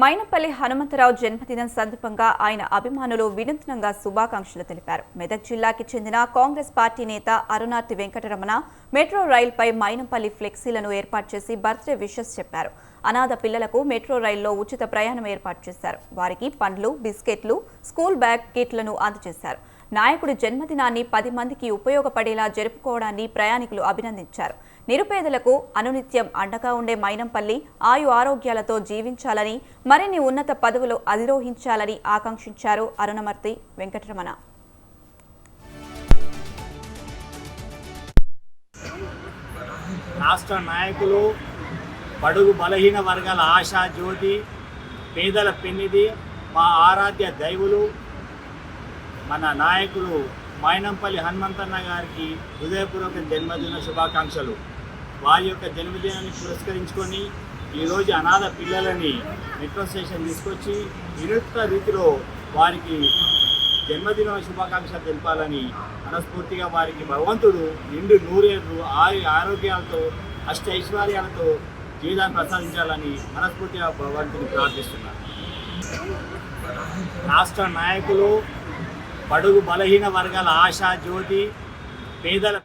మైనపల్లి హనుమంతరావు జన్మదినం సందర్భంగా ఆయన అభిమానులు వినూత్నంగా శుభాకాంక్షలు తెలిపారు. మెదక్ జిల్లాకి చెందిన కాంగ్రెస్ పార్టీ నేత అరుణార్తి వెంకటరమణ మెట్రో రైల్పై మైనంపల్లి ఫ్లెక్సీలను ఏర్పాటు చేసి బర్త్డే విషెస్ చెప్పారు. అనాథ పిల్లలకు మెట్రో రైల్లో ఉచిత ప్రయాణం ఏర్పాటు చేశారు. వారికి పండ్లు బిస్కెట్లు స్కూల్ బ్యాగ్ కిట్లను అందజేశారు. నాయకుడి జన్మదినాన్ని పది మందికి ఉపయోగపడేలా జరుపుకోవడాన్ని ప్రయాణికులు అభినందించారు. నిరుపేదలకు అనునిత్యం అండగా ఉండే మైనంపల్లి ఆయు ఆరోగ్యాలతో జీవించాలని మరిన్ని ఉన్నత పదవులు అధిరోహించాలని ఆకాంక్షించారు అరుణమర్తి వెంకటరమణ. రాష్ట్ర నాయకులు బడుగు బలహీన వర్గాల ఆశా జ్యోతి పేదల పెన్నిది మా ఆరాధ్య దైవులు మన నాయకులు మైనంపల్లి హనుమంతన్న గారికి హృదయపూర్వక జన్మదిన శుభాకాంక్షలు. వారి యొక్క జన్మదినాన్ని పురస్కరించుకొని ఈరోజు అనాథ పిల్లలని మెట్రో స్టేషన్ తీసుకొచ్చి వినూత్న రీతిలో వారికి జన్మదిన శుభాకాంక్షలు తెలపాలని మనస్ఫూర్తిగా వారికి భగవంతుడు నిండు నూరేళ్ళు ఆయు ఆరోగ్యాలతో అష్ట ఐశ్వర్యాలతో జీవితాన్ని ప్రసాదించాలని మనస్ఫూర్తిగా భగవంతుని ప్రార్థిస్తున్నాను. రాష్ట్ర నాయకులు బడుగు బలహీన వర్గాల ఆశా జ్యోతి పేదల